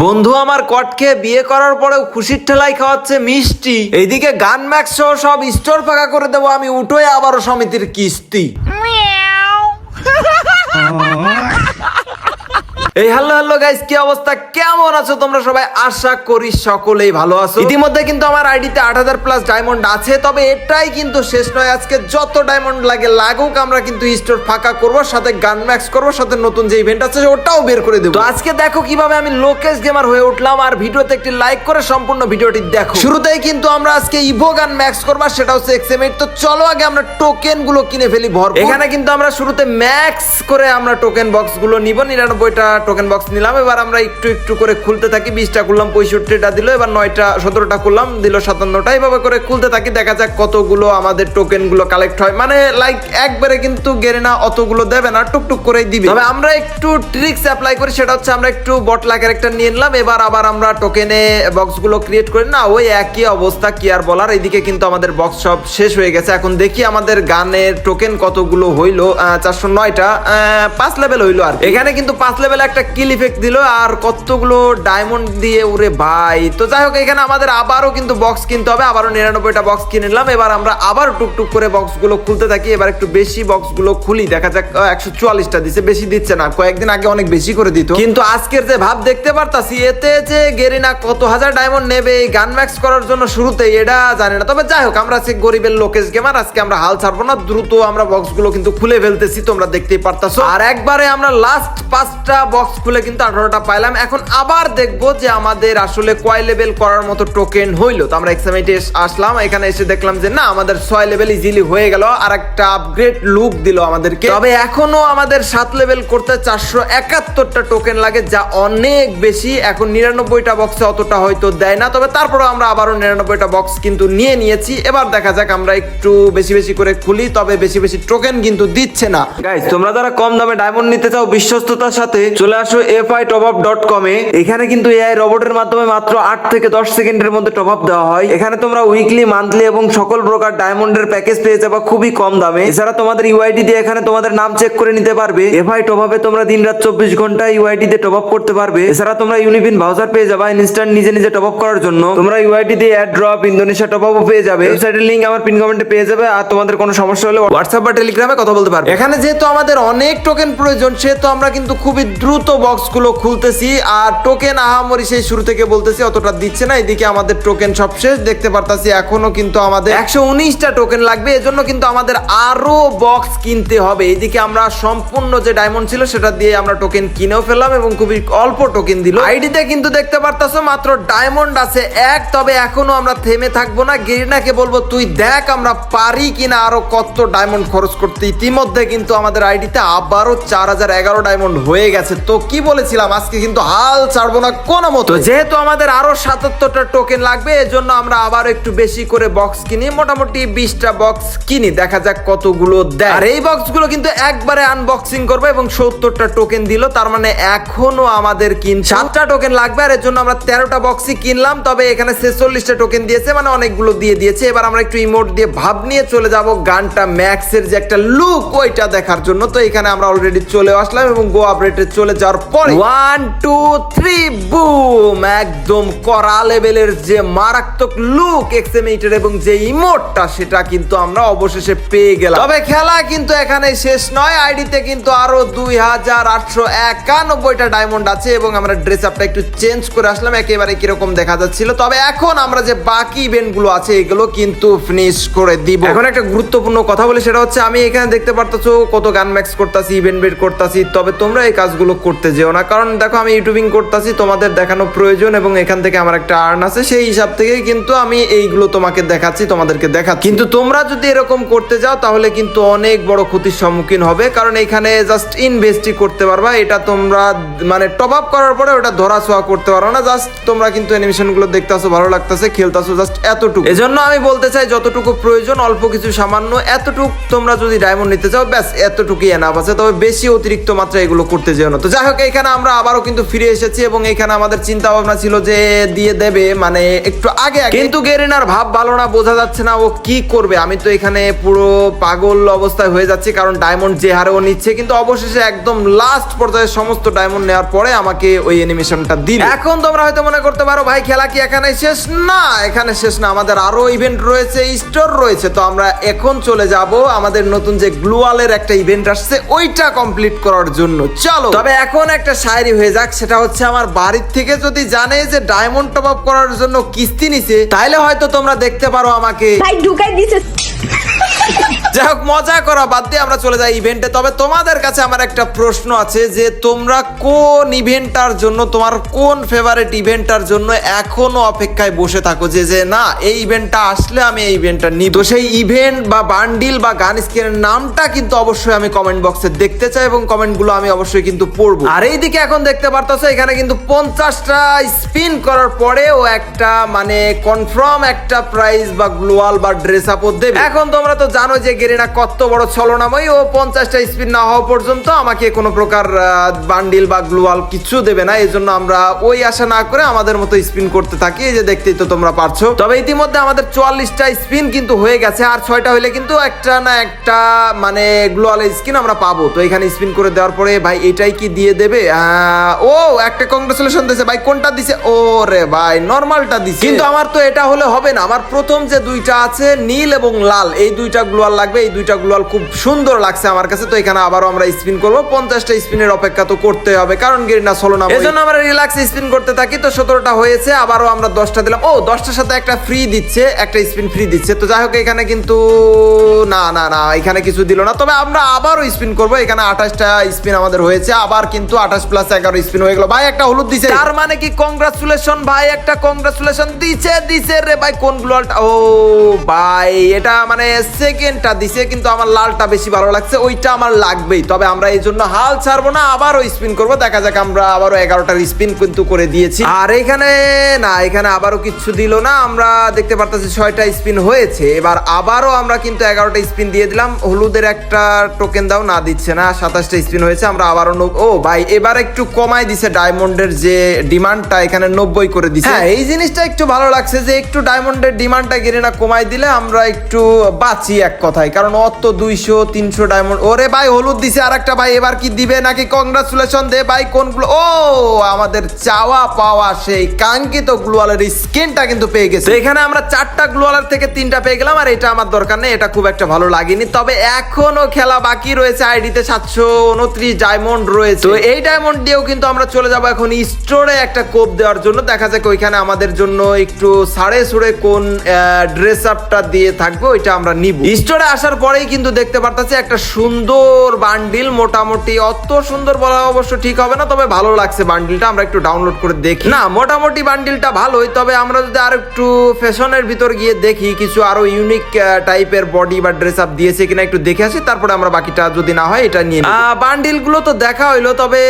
বন্ধু আমার কটকে বিয়ে করার পরেও খুশির ঠেলাই খাওয়াচ্ছে মিষ্টি। এইদিকে গান ম্যাক্স সহ সব স্টোর ফাঁকা করে দেবো আমি উঠোয় আবারও সমিতির কিস্তি। এই হ্যালো হ্যালো গাইস কি অবস্থা? কেমন আছো তোমরা সবাই? আশা করি সকলেই ভালো আছো। ইতিমধ্যে কিন্তু আমার আইডিতে আট হাজার প্লাস ডায়মন্ড আছে তবে এটাই কিন্তু শেষ নয়। আজকে যত ডায়মন্ড লাগে লাগুক আমরা কিন্তু স্টোর ফাঁকা করব সাথে গান ম্যাক্স করব সাথে নতুন যে ইভেন্ট আছে ওটাও বের করে দেবো। তো আজকে দেখো কীভাবে আমি লোকেশ গেমার হয়ে উঠলাম আর ভিডিওতে একটি লাইক করে সম্পূর্ণ ভিডিওটি দেখো। শুরুতেই কিন্তু আমরা আজকে ইভো গান ম্যাক্স করব সেটা হচ্ছে এক্সএমএইট তো চলো আগে আমরা টোকেনগুলো কিনে ফেলি ভর এখানে কিন্তু আমরা শুরুতে ম্যাক্স করে আমরা টোকেন বক্সগুলো নিব নিরানব্বইটা টোকেন বক্স নিলাম, এবার আমরা একটু একটু করে খুলতে থাকি। বিশটা খুললাম, পঁয়ষট্টিটা দিল, এবার নয়টা, সতেরোটা খুললাম, দিল সাতান্নটা। এইভাবে করে খুলতে থাকি, দেখা যাক কতগুলো আমাদের টোকেনগুলো কালেক্ট হয়। মানে লাইক একবারে কিন্তু গেরেনা অতগুলো দেবে না, টুকটুক করেই দিবে। তবে আমরা একটু ট্রিক্স অ্যাপ্লাই করি, সেটা হচ্ছে আমরা একটু বটলা ক্যারেক্টার নিয়ে নিলাম, এবার আবার আমরা টোকেনে বক্সগুলো ক্রিয়েট করি। না, ওই একই অবস্থা, কি আর বলার এইদিকে কিন্তু আমাদের বক্স সব শেষ হয়ে গেছে। এখন দেখি আমাদের গানের টোকেন কতগুলো হইল চারশো নয়টা পাঁচ লেভেল হইল আর এখানে কিন্তু পাঁচ লেভেল একটা কিল ইফেক্ট দিল আর কতগুলো ডায়মন্ড দিয়ে উড়ে ভাই। তো যাই হোক, এখানে আমাদের আবারও কিন্তু বক্স কিনতে হবে। আবারও নিরানব্বইটা বক্স কিনে নিলাম। এবার আমরা আবার টুকটুক করে বক্সগুলো খুলতে থাকি। এবার একটু বেশি বক্সগুলো খুলি। দেখা যাক একশো চুয়াল্লিশটা দিচ্ছে বেশি দিচ্ছে না। কয়েকদিন আগে অনেক বেশি করে দিত। কিন্তু আজকের যে ভাব দেখতে পারতাছি, এতে যে গেরিনা কত হাজার ডায়মন্ড নেবে এই গান ম্যাক্স করার জন্য শুরুতে এটা জানি না। তবে যাই হোক, আমরা আজকে গরিবের লোকেশ গেমার আজকে আমরা হাল ছাড়বো না। দ্রুত আমরা বক্সগুলো কিন্তু খুলে ফেলতেছি, তোমরা দেখতেই পারতাছো। আর একবারে আমরা লাস্ট পাঁচটা বক্স খুলে কিন্তু আঠারোটা পাইলাম। এখন আবার দেখব যে আমাদের আসলে কয় লেভেল করার মতো টোকেন হইল। তো আমরা এক্সামেটে আসলাম, এখানে এসে দেখলাম যে না, আমাদের ছয় লেভেল ইজিলি হয়ে গেল আর একটা আপগ্রেড লুক দিল আমাদেরকে। তবে এখনও আমাদের সাত লেভেল করতে চারশো একাত্তরটা টোকেন লাগে, যা অনেক বেশি। এখন নিরানব্বইটা বক্সে অতটা হয়তো দেয় না, তবে তারপরে আমরা আবারও নিরানব্বইটা বক্স কিন্তু নিয়ে নিয়েছি। এবার দেখা যাক আমরা একটু বেশি বেশি করে খুলি, তবে বেশি বেশি টোকেন কিন্তু দিচ্ছে না। গাইস তোমরা যারা কম দামে ডায়মন্ড নিতে চাও, বিশ্বস্ততার সাথে চলে আসো F I top up dot কমে এখানে কিন্তু এআই রোবটের মাধ্যমে মাত্র আট থেকে দশ সেকেন্ডের মধ্যে টপ আপ দেওয়া হয়। এখানে তোমরা উইকলি মান্থলি এবং সকল প্রকার ডায়মন্ডের প্যাকেজ পেয়ে যাবে খুবই কম দামে। এছাড়া তোমাদের ইউআইডি দিয়ে এখানে তোমাদের নাম চেক করে নিতে পারবে। এফআই টপ আপে তোমরা দিন রাত চব্বিশ ঘণ্টা ইউআইডি দিয়ে টপ আপ করতে পারবে। এছাড়া তোমরা ইউনিপিন ভাউচার পেয়ে যাবে ইনস্ট্যান্ট নিজে নিজে টপ আপ করার জন্য। তোমরা ইউআইডি দিয়ে অ্যাড ড্রপ ইন্দোনেশিয়া টপ আপও পেয়ে যাবে। ওয়েবসাইটের লিংক আমার পিন কমেন্টে পেয়ে যাবে আর তোমাদের কোনো সমস্যা হলে হোয়াটসঅ্যাপ বা টেলিগ্রামে কথা বলতে পারবে। এখানে যেহেতু আমাদের অনেক টোকেন প্রয়োজন, সেহেতু আমরা কিন্তু খুবই দ্রুত বক্সগুলো খুলতেছি আর টোকেন আহামরি সেই শুরু থেকে বলতেছি, অতটা দিচ্ছে না, এদিকে আমাদের টোকেন সব শেষ, দেখতে পারতাছি এখনও কিন্তু আমাদের একশো উনিশটা টোকেন লাগবে, এজন্য কিন্তু আমাদের আরও বক্স কিনতে হবে। এদিকে আমরা সম্পূর্ণ যে ডায়মন্ড ছিল, সেটা দিয়ে আমরা টোকেন কিনেও ফেললাম এবং খুবই অল্প টোকেন দিল। আইডিতে কিন্তু দেখতে পারতাছো, মাত্র ডায়মন্ড আছে এক, তবে এখনও আমরা থেমে থাকব না। গেরিনাকে বলব, তুই দেখ আমরা পারি কিনা, আরও কত ডায়মন্ড খরচ করতে। ইতিমধ্যে কিন্তু আমাদের আইডিতে আবারও চার হাজার এগারো ডায়মন্ড হয়ে গেছে। তো কি বলেছিলাম? আজকে কিন্তু হাল ছাড়বো না কোনো মতো। যেহেতু আমাদের আরও সাতাত্তরটা টোকেন লাগবে এজন্য আমরা আবার একটু বেশি করে বক্স কিনি। মোটামুটি বিশটা বক্স কিনি দেখা যাক কতগুলো দেয়। আর এই বক্সগুলো কিন্তু একবারে আনবক্সিং করব এবং সত্তরটা টোকেন দিল তার মানে এখনও আমাদের কিন সাতটা টোকেন লাগবে আর এর জন্য আমরা তেরোটা বক্সই কিনলাম তবে এখানে ছেচল্লিশটা টোকেন দিয়েছে মানে অনেকগুলো দিয়ে দিয়েছে। এবার আমরা একটু ইমোট দিয়ে ভাব নিয়ে চলে যাব গানটা ম্যাক্সের যে একটা লুক ওইটা দেখার জন্য। তো এখানে আমরা অলরেডি চলে আসলাম এবং গো আপডেটে চলে যাওয়ার পরে। ওয়ান টু থ্রি বুম একদম করা লেভেলের যে মারাত্মক লুক এক্সএমএইটের এবং যে ইমোটটা সেটা কিন্তু আমরা অবশেষে পেয়ে গেলাম। তবে খেলা কিন্তু এখানে শেষ নয়। আইডিতে কিন্তু আরও দুই হাজার আটশো একানব্বইটা ডায়মন্ড আছে এবং আমরা ড্রেস আপটা একটু চেঞ্জ করে আসলাম। একেবারে কীরকম দেখা যাচ্ছিল। তবে এখন আমরা যে বাকি ইভেন্টগুলো আছে এগুলো কিন্তু ফিনিশ করে দিব। এখন একটা গুরুত্বপূর্ণ কথা বলি সেটা হচ্ছে আমি এখানে দেখতে পারতেছো কত গান ম্যাক্স করতেছি ইভেন্ট বের করতেছি। তবে তোমরা এই কাজগুলো করতে যেও না। কারণ দেখো, আমি ইউটিউবিং করতেছি, তোমাদের দেখানো প্রয়োজন এবং এখান থেকে আমার একটা আর্ন আছে, সেই হিসাব থেকে কিন্তু আমি এইগুলো তোমাকে দেখাচ্ছি, তোমাদেরকে দেখাচ্ছি। কিন্তু তোমরা যদি এরকম করতে যাও, তাহলে কিন্তু অনেক বড় ক্ষতির সম্মুখীন হবে, কারণ এখানে জাস্ট ইনভেস্টই করতে পারবা। এটা তোমরা মানে টপ আপ করার পরে ওটা ধরা ছোঁয়া করতে পারো না। জাস্ট তোমরা কিন্তু অ্যানিমেশনগুলো দেখতেছো, ভালো লাগতেছে, খেলতেছো জাস্ট এতটুকু। এজন্য আমি বলতে চাই, যতটুকু প্রয়োজন, অল্প কিছু সামান্য, এতটুকু তোমরা যদি ডায়মন্ড নিতে চাও, ব্যাস, এতটুকুই এনাফ আছে। তবে বেশি অতিরিক্ত মাত্রা এগুলো করতে যেও না। তো যাই হোক এখানে আমরা আবারও কিন্তু ফিরে এসেছি এবং এখানে আমাদের চিন্তা ভাবনা ছিল যে দিয়ে দেবে মানে একটু আগে কিন্তু গেরিনার ভাব ভালো না, বোঝা যাচ্ছে না ও কি করবে। আমি তো এখানে পুরো পাগল অবস্থায় হয়ে যাচ্ছি, কারণ ডায়মন্ড যে হারে ও নিচ্ছে, কিন্তু অবশেষে একদম লাস্ট পর্যায়ে সমস্ত ডায়মন্ড নেওয়ার পরে আমাকে ওই অ্যানিমেশনটা দিল। এখন তোমরা হয়তো মনে করতে পারো, ভাই, খেলা কি এখানে শেষ? না, এখানে শেষ না। আমাদের আরও ইভেন্ট রয়েছে স্টোর রয়েছে। তো আমরা এখন চলে যাব আমাদের নতুন যে গ্লুয়ালের একটা ইভেন্ট আসছে, ওইটা কমপ্লিট করার জন্য। চলো। তবে এখন একটা শায়রি হয়ে যাক, সেটা হচ্ছে আমার বাড়ির থেকে যদি জানে যে ডায়মন্ড টপ আপ করার জন্য কিস্তি নিছে তাহলে হয়তো তোমরা দেখতে পারো আমাকে। ভাই, ঢুকাই দিছে। যাই হোক, মজা করা, বাদ দিয়ে আমরা চলে যাই ইভেন্টে তবে তোমাদের কাছে আমার একটা প্রশ্ন আছে যে, তোমরা কোন ইভেন্টটার জন্য, তোমার কোন ফেভারিট ইভেন্টটার জন্য এখনও অপেক্ষায় বসে থাকো? যে যে, না, এই ইভেন্টটা আসলে আমি এই ইভেন্টটা নিব। তো সেই ইভেন্ট বা বান্ডিল বা গান স্কিনের নামটা কিন্তু অবশ্যই আমি কমেন্ট বক্সে দেখতে চাই এবং কমেন্টগুলো আমি অবশ্যই কিন্তু পড়ব। আর এইদিকে এখন দেখতে পারতেছো, এখানে কিন্তু পঞ্চাশটা স্পিন করার পরেও একটা মানে কনফার্ম একটা প্রাইজ বা গ্লোয়াল বা ড্রেস আপও দেবে। এখন তোমরা তো জানো যে গেরিনা কত বড় ছলনাময় ও পঞ্চাশটা স্পিন না হওয়া পর্যন্ত আমাকে কোনো প্রকার বান্ডিল বা গ্লোয়াল কিছু দেবে না। এই জন্য আমরা ওই আশা না করে আমাদের মতো স্পিন করতে থাকি। এই যে দেখতেই তো তোমরা পারছ। তবে ইতিমধ্যে আমাদের চুয়াল্লিশটা স্পিন কিন্তু হয়ে গেছে। আর ছয়টা হলে কিন্তু একটা না একটা মানে গ্লোয়াল স্কিন আমরা পাবো। তো এখানে স্পিন করে দেওয়ার পরে ভাই এটাই কি দিয়ে দেবে? ও, একটা কংগ্রেচুলেশন দিছে ভাই, কোনটা দিছে? ও রে ভাই নর্মালটা দিছে। কিন্তু আমার তো এটা হলে হবে না। আমার প্রথম যে দুইটা আছে, নীল এবং লাল, এই দুইটা গ্লোয়াল লাগবে এই দুইটা গ্লোয়াল খুব সুন্দর লাগছে আমার কাছে। তো এখানে আবারও আমরা স্পিন করব। পঞ্চাশটা স্পিনের অপেক্ষা তো করতে হবে কারণ গেরিনা ষোলো না এই জন্য আমরা রিল্যাক্স স্পিন করতে থাকি। তো সতেরোটা হয়েছে আবারও আমরা দশটা দিলাম। ও দশটার সাথে একটা ফ্রি দিচ্ছে একটা স্পিন ফ্রি দিচ্ছে। তো যাই হোক এখানে কিন্তু না না না এখানে কিছু দিল না। তবে আমরা আবারও স্পিন করব। এখানে আঠাশটা স্পিন আমাদের হয়েছে আবার কিন্তু আঠাশ প্লাস এগারো স্পিন হয়ে গেল। ভাই একটা হলুদ দিছে। তার মানে কি কংগ্রাচুলেশন ভাই? একটা কংগ্রাচুলেশন দিছে দিছে রে ভাই। কোন ব্ললটা ও ভাই এটা মানে সেকেন্ডটা দিছে, কিন্তু আমার লালটা বেশি ভালো লাগছে, ওইটা আমার লাগবেই। তবে আমরা এই জন্য হাল ছাড়বো না, আবারও স্পিন করব। দেখা যাক, আমরা আবারও এগারোটার স্পিন কিন্তু করে দিয়েছি। আর এখানে, না, এখানে আবারও কিছু দিল না, আমরা দেখতে পারতেছি ছয়টা স্পিন হয়েছে। এবার আবারও আমরা কিন্তু এগারোটা স্পিন দিয়ে দিলাম। হলুদের একটা টোকেন দাও, না দিচ্ছে না, সাতাশটা স্পিন হয়েছে, আমরা আবারও ও, ভাই, এবার একটু কমাই দিছে ডায়মন্ডের যে ডিমান্ডটা, এখানে নব্বই করে দিছে। হ্যাঁ এই জিনিসটা একটু ভালো লাগছে যে একটু ডায়মন্ডের ডিমান্ডটা গেলে না কমাই দিলে আমরা একটু বাঁচি এক কথায়। কারণ অত দুইশো তিনশো ডায়মন্ড ওরে ভাই হলুদ দিছে আর একটা ভাই এবার কি দিবে নাকি? কংগ্রাচুলেশন দে ভাই কোনগুলো ও আমাদের চাওয়া পাওয়া সেই কাঙ্ক্ষিত গ্লোয়ালের স্কিনটা কিন্তু পেয়ে গেছে। এখানে আমরা চারটা গ্লোয়ালের থেকে তিনটা পেয়ে গেলাম আর এটা আমার দরকার নেই এটা খুব একটা ভালো লাগেনি। তবে এখনও খেলা বাকি রয়েছে আইডিতে সাতশো উনত্রিশ ডায়মন্ড রয়েছে। তো এই ডায়মন্ড দিয়েও কিন্তু আমরা চলে যাব এখন স্টোরে একটা কোপ দেওয়ার জন্য। দেখা যাক ওইখানে আমাদের জন্য একটু সাড়ে সুড়ে কোন ড্রেস আপটা দিয়ে থাকবে ওইটা আমরা নিব। স্টোরে আসার পরেই কিন্তু দেখতে পারতেছি একটা সুন্দর বান্ডিল, মোটামুটি। অত সুন্দর বলা অবশ্য ঠিক হবে না, তবে ভালো লাগছে বান্ডিলটা, আমরা একটু ডাউনলোড করে দেখি। না, মোটামুটি বান্ডিলটা ভালোই, তবে আমরা যদি আর একটু ফ্যাশনের ভিতর গিয়ে দেখি, কিছু আরও ইউনিক টাইপের বডি বা ড্রেস আপ দিয়েছে কিনা একটু দেখে আসি, তারপরে আমরা বাকিটা যদি না হয়, এটা নিয়ে বান্ডিলগুলো তো দেখা হইল, তবে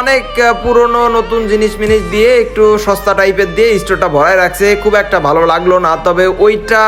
অনেক পুরনো নতুন জিনিস মিনিস দিয়ে একটু সস্তা টাইপের দিয়ে স্টোরটা ভরায় রাখছে, খুব একটা ভালো লাগল না, তবে ওইটা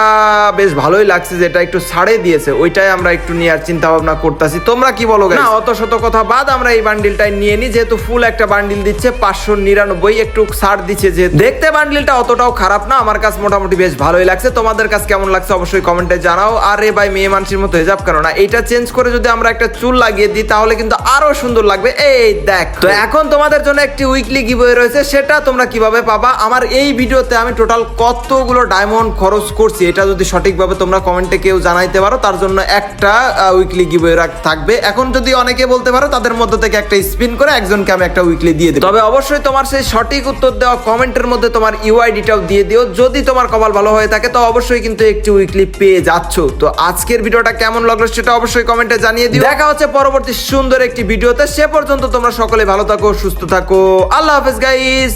বেশ ভালোই লাগছে, যেটা একটু ছাড়ে দিয়েছে। ওইটাই আমরা একটু নেওয়ার চিন্তা ভাবনা করতেছি। তোমরা কি বলো? না অত শত কথা বাদ আমরা এই বান্ডিলটাই নিয়ে নিই যেহেতু ফুল একটা বান্ডিল দিচ্ছে পাঁচশো নিরানব্বই একটু ছাড় দিচ্ছে যে দেখতে বান্ডিলটা অতটাও খারাপ না আমার কাছে মোটামুটি বেশ ভালোই লাগছে। তোমাদের কাছে কেমন লাগছে অবশ্যই কমেন্টে জানাও। আর ভাই মেয়ে মানুষের মতো হেজাব কেন না? এটা চেঞ্জ করে যদি আমরা একটা চুল লাগিয়ে দিই তাহলে কিন্তু আরও সুন্দর লাগবে। এই দেখ তো এখন তোমাদের জন্য একটি উইকলি গিভওয়ে রয়েছে সেটা তোমরা কীভাবে পাবা? আমার এই ভিডিওতে আমি টোটাল কতগুলো ডায়মন্ড খরচ করছি এটা যদি সঠিকভাবে তোমরা কমেন্টে কেউ জানাইতে পারো তার জন্য একটা উইকলি গিভওয়ে থাকবে। এখন যদি অনেকে বলতে পারো, তাদের মধ্যে থেকে একটা স্পিন করে একজনকে আমি একটা উইকলি দিয়ে দেবো। তবে অবশ্যই তোমার সেই সঠিক উত্তর দেওয়া কমেন্টের মধ্যে তোমার ইউআইডিটাও দিয়ে দিও। যদি তোমার কপাল ভালো হয়ে থাকে, তো অবশ্যই কিন্তু একটি উইকলি পেয়ে যাচ্ছ। তো আজকের ভিডিওটা কেমন লাগল সেটা অবশ্যই কমেন্টে জানিয়ে দিও। দেখা হচ্ছে পরবর্তী সুন্দর একটি ভিডিওতে। সে পর্যন্ত তোমরা সকলে ভালো থাকো, সুস্থ থাকো। আল্লাহ হাফেজ গাইস